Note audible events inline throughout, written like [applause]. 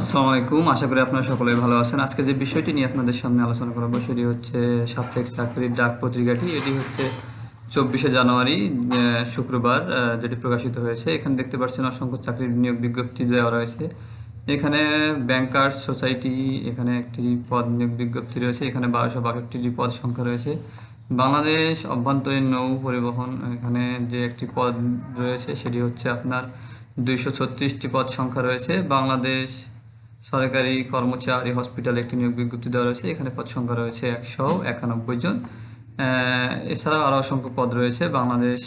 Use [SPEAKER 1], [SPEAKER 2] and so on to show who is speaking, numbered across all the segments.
[SPEAKER 1] আসসালামু আলাইকুম। আশা করি আপনারা সকলেই ভালো আছেন। আজকে যে বিষয়টি নিয়ে আপনাদের সামনে আলোচনা করব, সেটি হচ্ছে সাপ্তাহিক চাকরির ডাক পত্রিকাটি। এটি হচ্ছে চব্বিশে জানুয়ারি শুক্রবার যেটি প্রকাশিত হয়েছে। এখানে দেখতে পাচ্ছেন অসংখ্য চাকরির নিয়োগ বিজ্ঞপ্তি দেওয়া রয়েছে। এখানে ব্যাংকার্স সোসাইটি এখানে একটি পদ নিয়োগ বিজ্ঞপ্তি রয়েছে। এখানে বারোশো বাষট্টিটি পদ সংখ্যা রয়েছে। বাংলাদেশ অভ্যন্তরীণ নৌ পরিবহন এখানে যে একটি পদ রয়েছে, সেটি হচ্ছে আপনার দুইশো ছত্রিশটি পদ সংখ্যা রয়েছে। বাংলাদেশ সরকারি কর্মচারী হসপিটালে একটি নিয়োগ বিজ্ঞপ্তি দেওয়া রয়েছে, এখানে পদ সংখ্যা রয়েছে একশো একানব্বই জন। এছাড়াও আরও অসংখ্য পদ রয়েছে, বাংলাদেশ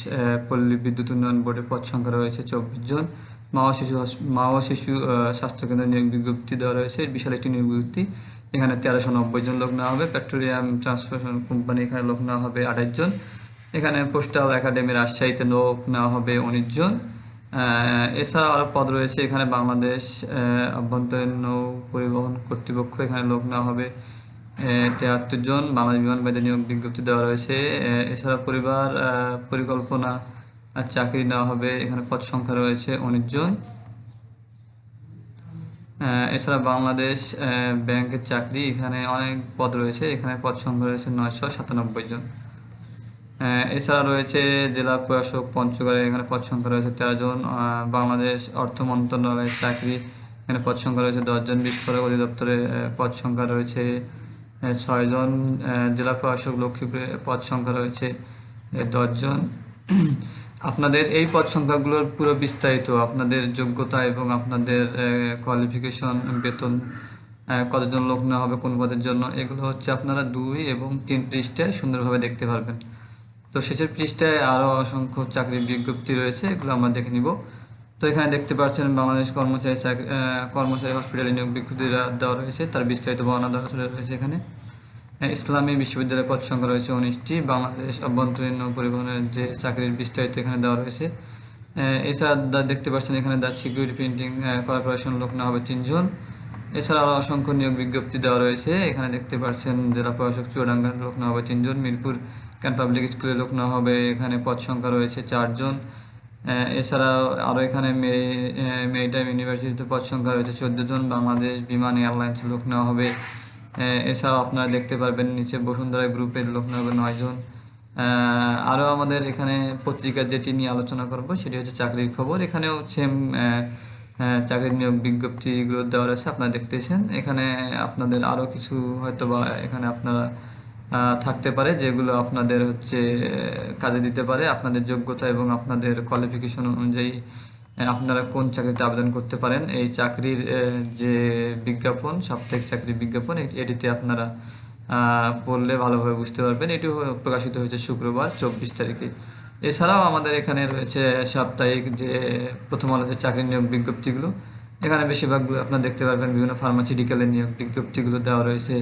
[SPEAKER 1] পল্লী বিদ্যুৎ উন্নয়ন বোর্ডের পদ সংখ্যা রয়েছে চব্বিশ জন। মা শিশু মা ও শিশু স্বাস্থ্যকেন্দ্রে নিয়োগ বিজ্ঞপ্তি দেওয়া রয়েছে বিশাল একটি নিয়োগ বিজ্ঞপ্তি। এখানে তেরোশো নব্বই জন লোক নেওয়া হবে, পেট্রোলিয়াম ট্রান্সপোর্টেশন কোম্পানি এখানে লোক নেওয়া হবে আঠাশ জন। এখানে পোস্টাল একাডেমি রাজশাহীতে লোক নেওয়া হবে উনিশ জন। এছাড়া আরও পদ রয়েছে। এখানে বাংলাদেশ আহ, অভ্যন্তরীণ নৌ পরিবহন কর্তৃপক্ষ এখানে লোক নেওয়া হবে। তেহাত্তর জন বাংলাদেশ বিমান বাহিনীতে নিয়োগ বিজ্ঞপ্তি দেওয়া রয়েছে। এছাড়া পরিবার পরিকল্পনা আর চাকরি নেওয়া হবে। এখানে পদ সংখ্যা রয়েছে উনিশ জন। এছাড়া বাংলাদেশ ব্যাংকের চাকরি এখানে অনেক পদ রয়েছে। এখানে পদ সংখ্যা রয়েছে নয়শো সাতানব্বই জন। এছাড়া রয়েছে জেলা প্রশাসক পঞ্চগড়ে এখানে পদ সংখ্যা রয়েছে তেরো জন বাংলাদেশ অর্থ মন্ত্রণালয়ের চাকরি এখানে পদ সংখ্যা রয়েছে দশজন বিস্ফোরক অধিদপ্তরে পদ সংখ্যা রয়েছে ছয়জন জেলা প্রশাসক লক্ষ্মীপুরে পদ সংখ্যা রয়েছে দশজন [clears throat] আপনাদের এই পদ সংখ্যাগুলোর পুরো বিস্তারিত আপনাদের যোগ্যতা এবং আপনাদের কোয়ালিফিকেশন বেতন কতজন লোক নেওয়া হবে কোন পদের জন্য, এগুলো হচ্ছে আপনারা দুই এবং তিন পৃষ্ঠায় সুন্দরভাবে দেখতে পারবেন। তো শেষের পৃষ্ঠায় আরও অসংখ্য চাকরির বিজ্ঞপ্তি রয়েছে, এগুলো আমরা দেখে নিব। তো এখানে দেখতে পাচ্ছেন বাংলাদেশ কর্মচারী কর্মচারী হসপিটালে নিয়োগ বিজ্ঞপ্তি দেওয়া- রয়েছে, তার বিস্তারিত বর্ণনা দেওয়া রয়েছে এখানে। ইসলামী বিশ্ববিদ্যালয়ের পদ সংখ্যা রয়েছে উনিশটি, বাংলাদেশ অভ্যন্তরীণ পরিবহনের যে চাকরির বিস্তারিত এখানে দেওয়া রয়েছে। এছাড়া দেখতে পাচ্ছেন এখানে দ্য সিকিউরিটি প্রিন্টিং কর্পোরেশন লোক নেওয়া হবে তিনজন। এছাড়া আরও অসংখ্য নিয়োগ বিজ্ঞপ্তি দেওয়া রয়েছে, এখানে দেখতে পাচ্ছেন জেলা প্রশাসক চুয়াডাঙ্গার লোক নেওয়া হবে তিনজন, মিরপুর ক্যান পাবলিক স্কুলে লোক না হবে এখানে পদ সংখ্যা রয়েছে চারজন। আহ, এছাড়াও আরও এখানে মেরিটাইম ইউনিভার্সিটিতে পদ সংখ্যা রয়েছে চোদ্দ জন বাংলাদেশ বিমান এয়ারলাইন্স লোক নেওয়া হবে। এছাড়াও আপনারা দেখতে পারবেন নিচে বসুন্ধরা গ্রুপের লোক নেওয়া হবে নয় জন আরও আমাদের এখানে পত্রিকা যেটি নিয়ে আলোচনা করব সেটি হচ্ছে চাকরির খবর। এখানেও সেম চাকরির নিয়োগ বিজ্ঞপ্তিগুলো দেওয়া রয়েছে আপনারা দেখতেছেন। এখানে আপনাদের আরও কিছু হয়তো বা এখানে আপনারা থাকতে পারে, যেগুলো আপনাদের হচ্ছে কাজে দিতে পারে। আপনাদের যোগ্যতা এবং আপনাদের কোয়ালিফিকেশন অনুযায়ী আপনারা কোন চাকরিতে আবেদন করতে পারেন। এই চাকরির যে বিজ্ঞাপন, সাপ্তাহিক চাকরির বিজ্ঞাপন এটিতে আপনারা পড়লে ভালোভাবে বুঝতে পারবেন। এটি প্রকাশিত হয়েছে শুক্রবার, চব্বিশ তারিখে। এছাড়াও আমাদের এখানে রয়েছে সাপ্তাহিক যে, প্রথম আলোতে চাকরি নিয়োগ বিজ্ঞপ্তিগুলো। এখানে বেশিরভাগগুলো আপনারা দেখতে পারবেন, বিভিন্ন ফার্মাসিউটিক্যালের নিয়োগ বিজ্ঞপ্তিগুলো দেওয়া রয়েছে।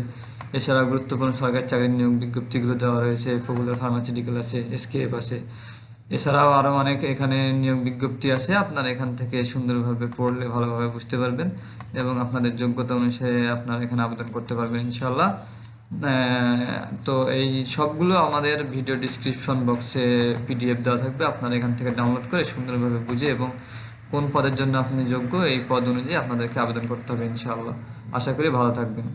[SPEAKER 1] এছাড়াও গুরুত্বপূর্ণ সরকারি চাকরির নিয়োগ বিজ্ঞপ্তিগুলো দেওয়া রয়েছে পপুলার ফার্মাসিউটিক্যাল আছে এসকেএফ আছে। এছাড়াও আরও অনেক এখানে নিয়োগ বিজ্ঞপ্তি আছে, আপনারা এখান থেকে সুন্দরভাবে পড়লে ভালোভাবে বুঝতে পারবেন এবং আপনাদের যোগ্যতা অনুসারে আপনারা এখানে আবেদন করতে পারবেন ইনশাল্লাহ তো এই সবগুলো আমাদের ভিডিও ডিসক্রিপশন বক্সে পিডিএফ দেওয়া থাকবে, আপনারা এখান থেকে ডাউনলোড করে সুন্দরভাবে বুঝে এবং কোন পদের জন্য আপনি যোগ্য, এই পদ অনুযায়ী আপনাদেরকে আবেদন করতে হবে, ইনশাআল্লাহ। আশা করি ভালো থাকবেন।